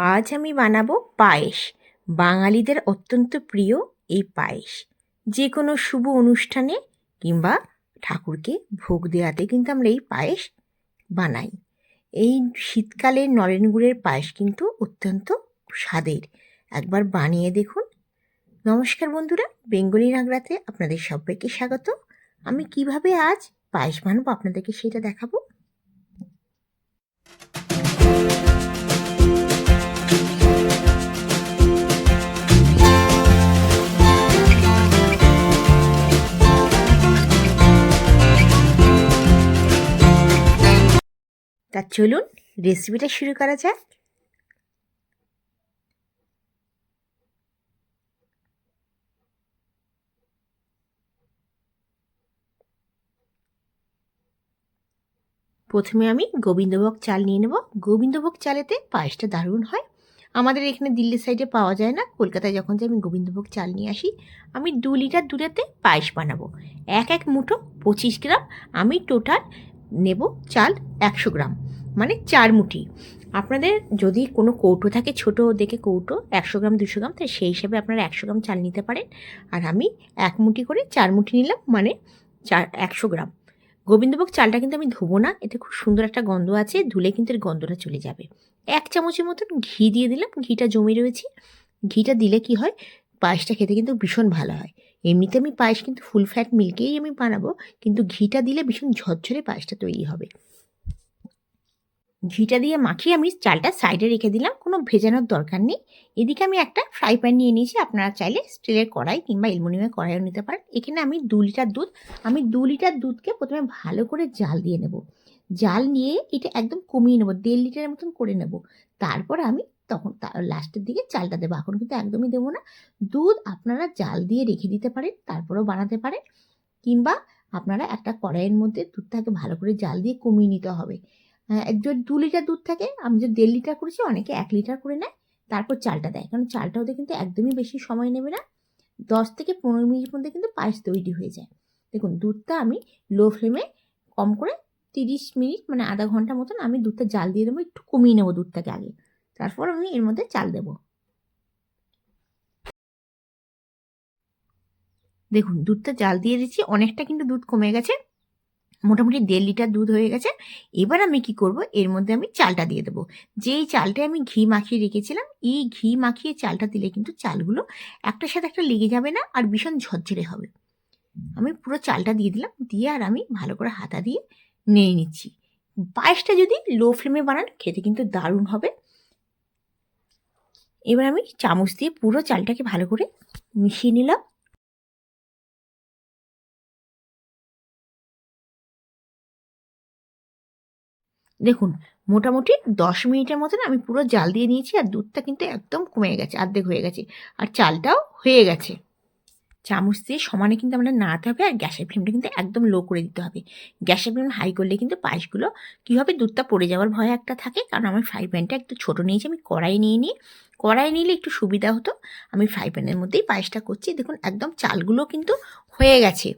আজ আমি বানাবো পায়েস। বাঙালিদের অত্যন্ত প্রিয় এই পায়েস। যে কোনো শুভ অনুষ্ঠানে কিংবা ঠাকুরকে ভোগ দেওয়াতে কিন্তু আমরা এই পায়েস বানাই। এই শীতকালে নলেন গুড়ের পায়েস কিন্তু অত্যন্ত স্বাদের। একবার বানিয়ে দেখুন। নমস্কার বন্ধুরা, বেঙ্গলি নাগরাতে আপনাদের সবাইকে স্বাগত। আমি কীভাবে আজ পায়েস বানাবো আপনাদেরকে সেটা দেখাবো। চলুন রেসিপিটা শুরু করা যাক। প্রথমে আমি গোবিন্দভোগ চাল নিয়ে নেব। গোবিন্দভোগ চালেতে পায়েসটা দারুণ হয়। আমাদের এখানে দিল্লি সাইডে পাওয়া যায় না। কলকাতায় যখন যাই আমি গোবিন্দভোগ চাল নিয়ে আসি, আমি দু লিটার দুধেতে পায়েস বানাবো। এক এক মুঠো পঁচিশ গ্রাম আমি টোটাল নেব চাল একশো গ্রাম। মানে চার মুঠি। আপনাদের যদি কোনো কৌটো থাকে, ছোট দেখে কৌটো, একশো গ্রাম, দুশো গ্রাম তাহলে সেই হিসাবে আপনারা একশো গ্রাম চাল নিতে পারেন। আর আমি এক মুঠি করে চার মুঠি নিলাম মানে চার, একশো গ্রাম। গোবিন্দভোগ চালটা কিন্তু আমি ধোবো না, এতে খুব সুন্দর একটা গন্ধ আছে, ধুলে কিন্তু এর গন্ধটা চলে যাবে। এক চামচের মতন ঘি দিয়ে দিলাম, ঘিটা জমে রয়েছে। ঘিটা দিলে কি হয়, পায়েসটা খেতে কিন্তু ভীষণ ভালো হয়। এমনিতে আমি পায়েস কিন্তু ফুল ফ্যাট মিল্কেই আমি বানাবো, কিন্তু ঘিটা দিলে ভীষণ ঝরঝরে পায়েসটা তৈরি হবে। ঘিটা দিয়ে মাখিয়ে আমি চালটা সাইডে রেখে দিলাম, কোনো ভেজানোর দরকার নেই। এদিকে আমি একটা ফ্রাই প্যান নিয়ে নিয়েছি, আপনারা চাইলে স্টিলের কড়াই কিংবা অ্যালুমিনিয়ামের কড়াইও নিতে পারেন। এখানে আমি দু লিটার দুধ, আমি দু লিটার দুধকে প্রথমে ভালো করে জাল দিয়ে নেব। জাল নিয়ে এটা একদম কমিয়ে নেব, দেড় লিটারের মতন করে নেব। তারপর আমি তখন লাস্টের দিকে চালটা দেবো। এখন কিন্তু একদমই দেবো না। দুধ আপনারা জাল দিয়ে রেখে দিতে পারেন, তারপরেও বানাতে পারেন। কিংবা আপনারা একটা কড়াইয়ের মধ্যে দুধটাকে ভালো করে জাল দিয়ে কমিয়ে নিতে হবে। একজন দু লিটার দুধ থাকে, আমি যে দেড় লিটার করেছি, অনেকে এক লিটার করে নেয়, তারপর চালটা দেয়। কারণ চালটা ওদের কিন্তু একদমই বেশি সময় নেবে না, দশ থেকে পনেরো মিনিট মধ্যে কিন্তু পায়েস তৈরি হয়ে যায়। দেখুন, দুধটা আমি লো ফ্লেমে কম করে তিরিশ মিনিট মানে আধা ঘণ্টা মতন আমি দুধটা জাল দিয়ে দেবো, একটু কমিয়ে নেব দুধটাকে আগে। তারপর আমি এর মধ্যে চাল দেবো। দেখুন, দুধটা জাল দিয়ে দিচ্ছি, অনেকটা কিন্তু দুধ কমে গেছে। মোটামুটি দেড় লিটার দুধ হয়ে গেছে। এবার আমি কি করব? এর মধ্যে আমি চালটা দিয়ে দেবো। যেই চালটা আমি ঘি মাখিয়ে রেখেছিলাম, এই ঘি মাখিয়ে চালটা দিলে কিন্তু চালগুলো একটার সাথে একটা লেগে যাবে না আর ভীষণ ঝরঝরে হবে। আমি পুরো চালটা দিয়ে দিলাম, দিয়ে আর আমি ভালো করে হাতা দিয়ে নিয়ে নিচ্ছি। পায়েসটা যদি লো ফ্লেমে বানান, খেতে কিন্তু দারুণ হবে। এবার আমি চামচ দিয়ে পুরো চালটাকে ভালো করে মিশিয়ে নিলাম। দেখুন, মোটামুটি দশ মিনিটের মতন আমি পুরো জাল দিয়ে নিয়েছি আর দুধটা কিন্তু একদম কমে গেছে, অর্ধেক হয়ে গেছে। আর চালটাও হয়ে গেছে। চামচ দিয়ে সমানে কিন্তু আমরা নাড়াতে হবে আর গ্যাসের ফ্লেমটা কিন্তু একদম লো করে দিতে হবে। গ্যাসের ফ্লেম হাই করলে কিন্তু পায়েসগুলো কী হবে, দুধটা পড়ে যাওয়ার ভয় একটা থাকে। কারণ আমার ফ্রাই প্যানটা একটু ছোটো নিয়েছি, আমি কড়াই নিয়ে নিই। কড়াই নিলে একটু সুবিধা হতো। আমি ফ্রাই প্যানের মধ্যেই পায়েসটা করছি। দেখুন, একদম চালগুলো কিন্তু হয়ে গেছে।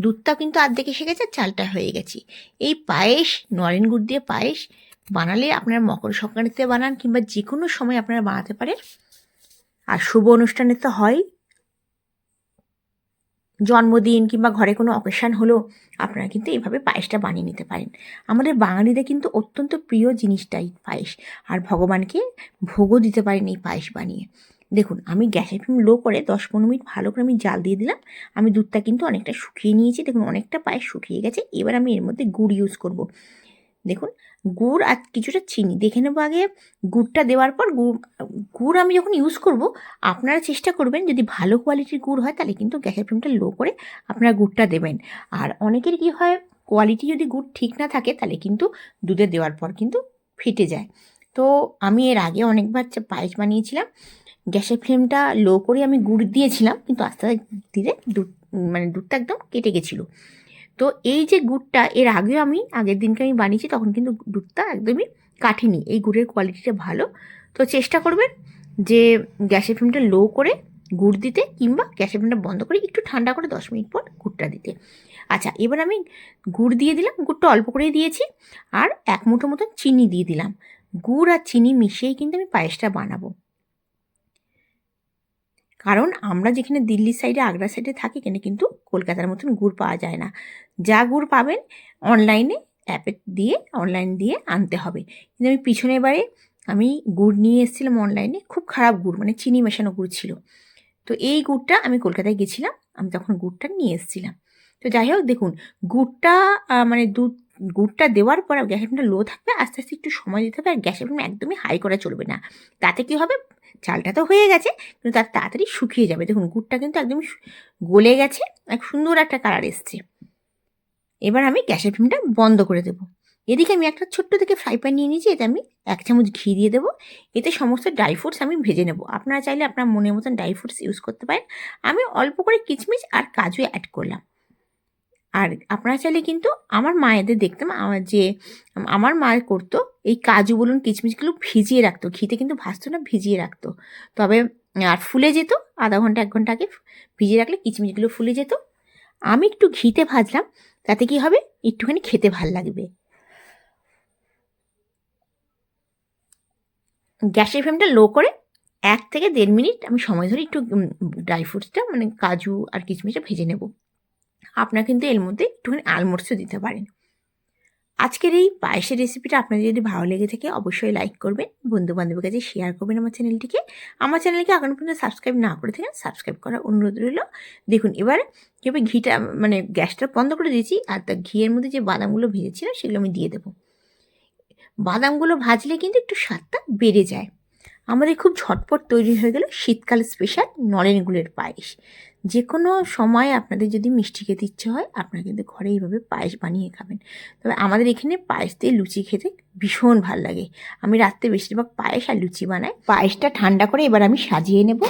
দুধটাও কিন্তু আর্ধেক এসে গেছে, চালটা হয়ে গেছে। এই পায়েস নরেন গুড় দিয়ে পায়েস বানালে আপনারা মকর সংক্রান্তিতে বানান কিংবা যে কোনো সময় আপনারা বানাতে পারেন। আর শুভ অনুষ্ঠানে তো হয়। জন্মদিন কিংবা ঘরে কোনো অকেশান হলো আপনারা কিন্তু এইভাবে পায়েসটা বানিয়ে নিতে পারেন। আমাদের বাঙালিদের কিন্তু অত্যন্ত প্রিয় জিনিসটাই পায়েস। আর ভগবানকে ভোগও দিতে পারেন এই পায়েস বানিয়ে। দেখুন, আমি গ্যাসের ফ্লেম লো করে দশ পনেরো মিনিট ভালো করে আমি জাল দিয়ে দিলাম। আমি দুধটা কিন্তু অনেকটা শুকিয়ে নিয়েছি। দেখুন, অনেকটা পায়েস শুকিয়ে গেছে। এবার আমি এর মধ্যে গুড় ইউজ করব। দেখুন, গুড় আর কিছুটা চিনি। দেখে নেব আগে গুড়টা দেওয়ার পর গুড় গুড় আমি যখন ইউজ করব, আপনারা চেষ্টা করবেন যদি ভালো কোয়ালিটির গুড় হয় তাহলে কিন্তু গ্যাসের ফ্লেমটা লো করে আপনারা গুড়টা দেবেন। আর অনেকের কি হয় কোয়ালিটি যদি গুড় ঠিক না থাকে তাহলে কিন্তু দুধে দেওয়ার পর কিন্তু ফেটে যায়। তো আমি এর আগে অনেকবার পায়েস বানিয়েছিলাম গ্যাসের ফ্লেমটা লো করে আমি গুড় দিয়েছিলাম, কিন্তু আস্তে আস্তে ধীরে দুধ মানে দুধটা একদম কেটে গেছিল। তো এই যে গুড়টা, এর আগেও আমি, আগের দিনকে আমি বানিয়েছি, তখন কিন্তু দুধটা একদমই কাটেনি এই গুড়ের কোয়ালিটিটা ভালো। তো চেষ্টা করবেন যে গ্যাসের ফ্লেমটা লো করে গুড় দিতে, কিংবা গ্যাসের ফ্লেমটা বন্ধ করে একটু ঠান্ডা করে দশ মিনিট পর গুড়টা দিতে। আচ্ছা এবার আমি গুড় দিয়ে দিলাম, গুড়টা অল্প করেই দিয়েছি, আর এক মুঠো মতন চিনি দিয়ে দিলাম। গুড় আর চিনি মিশিয়েই কিন্তু আমি পায়েসটা বানাবো। কারণ আমরা যেখানে দিল্লির সাইডে আগ্রা সাইডে থাকি, এখানে কিন্তু কলকাতার মতন গুড় পাওয়া যায় না। যা গুড় পাবেন অনলাইনে অ্যাপে দিয়ে অনলাইন দিয়ে আনতে হবে। কিন্তু আমি পিছনের বারে আমি গুড় নিয়ে এসেছিলাম অনলাইনে খুব খারাপ গুড় মানে চিনি মেশানো গুড় ছিল। তো এই গুড়টা আমি কলকাতায় গেছিলাম, আমি তখন গুড়টা নিয়ে এসেছিলাম। তো যাই হোক, দেখুন, গুড়টা মানে দুধ গুড়টা দেওয়ার পর গ্যাসের ফ্লেমটা লো থাকবে, আস্তে আস্তে একটু সময় দিতে হবে আর গ্যাসের ফ্লেম একদমই হাই করা চলবে না। তাতে কি হবে? চালটা তো হয়ে গেছে, কিন্তু তার তাড়াতাড়ি শুকিয়ে যাবে। দেখুন, গুড়টা কিন্তু একদম গলে গেছে, এক সুন্দর একটা কালার এসছে। এবার আমি গ্যাসের ফ্লেমটা বন্ধ করে দেবো। এদিকে আমি একটা ছোট্ট থেকে ফ্রাই প্যান নিয়ে নিয়েছি, এতে আমি এক চামচ ঘি দিয়ে দেবো। এতে সমস্ত ড্রাই ফ্রুটস আমি ভেজে নেব। আপনারা চাইলে আপনার মনের মতন ড্রাই ফ্রুটস ইউজ করতে পারেন। আমি অল্প করে কিচমিচ আর কাজু অ্যাড করলাম। আর আপনারা চাইলে কিন্তু আমার মায়েদের দেখতাম, আমার যে, আমার মা করতো, এই কাজু বলুন, কিচমিচগুলো ভিজিয়ে রাখতো, ঘিতে কিন্তু ভাজতো না, ভিজিয়ে রাখতো। তবে, আর ফুলে যেত, আধা ঘণ্টা, এক ঘণ্টা আগে ভিজিয়ে রাখলে কিচমিচগুলো ফুলে যেত। আমি একটু ঘিতে ভাজলাম, তাতে কি হবে? একটুখানি খেতে ভালো লাগবে। গ্যাসের ফ্লেমটা লো করে এক থেকে দেড় মিনিট আমি সময় ধরে একটু ড্রাই ফ্রুটসটা মানে কাজু আর কিচমিচটা ভেজে নেব। আপনারা কিন্তু এর মধ্যে একটুখানি আলমোটসও দিতে পারেন। আজকের এই পায়েসের রেসিপিটা আপনাদের যদি ভালো লেগে থাকে অবশ্যই লাইক করবেন বন্ধু বান্ধবের কাছে শেয়ার করবেন আমার চ্যানেলটিকে। আমার চ্যানেলকে এখন পর্যন্ত সাবস্ক্রাইব না করে থাকেন, সাবস্ক্রাইব করার অনুরোধ রইল। দেখুন, এবার কীভাবে ঘিটা মানে গ্যাসটা বন্ধ করে দিয়েছি আর তা ঘিয়ের মধ্যে যে বাদামগুলো ভেজেছিলাম সেগুলো আমি দিয়ে দেবো। বাদামগুলো ভাজলে কিন্তু একটু স্বাদটা বেড়ে যায়। আমাদের খুব ঝটপট তৈরি হয়ে গেল শীতকাল স্পেশাল নলেন গুড়ের পায়েস। যে কোনো সময় আপনাদের যদি মিষ্টি খেতে ইচ্ছে হয়, আপনারা কিন্তু ঘরে এইভাবে পায়েস বানিয়ে খাবেন। তবে আমাদের এখানে পায়েস দিয়ে লুচি খেতে ভীষণ ভালো লাগে। আমি রাত্রে বেশিরভাগ পায়েস আর লুচি বানাই। পায়েসটা ঠান্ডা করে এবার আমি সাজিয়ে নেব।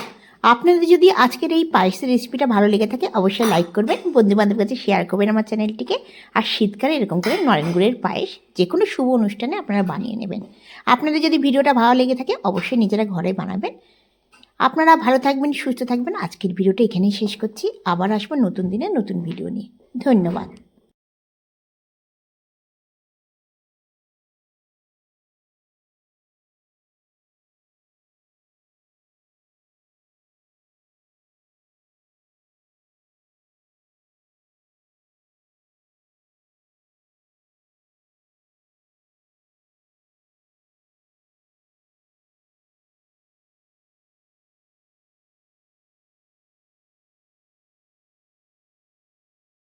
আপনাদের যদি আজকের এই পায়েসের রেসিপিটা ভালো লেগে থাকে, অবশ্যই লাইক করবেন বন্ধু বান্ধবের কাছে শেয়ার করবেন আমার চ্যানেলটিকে। আর শীতকালে এরকম করে নরেন গুড়ের পায়েস যে কোনো শুভ অনুষ্ঠানে আপনারা বানিয়ে নেবেন। আপনাদের যদি ভিডিওটা ভালো লেগে থাকে, অবশ্যই নিজেরা ঘরে বানাবেন। আপনারা ভালো থাকবেন, সুস্থ থাকবেন। আজকের ভিডিওটা এখানেই শেষ করছি। আবার আসব নতুন দিনে নতুন ভিডিও নিয়ে। ধন্যবাদ।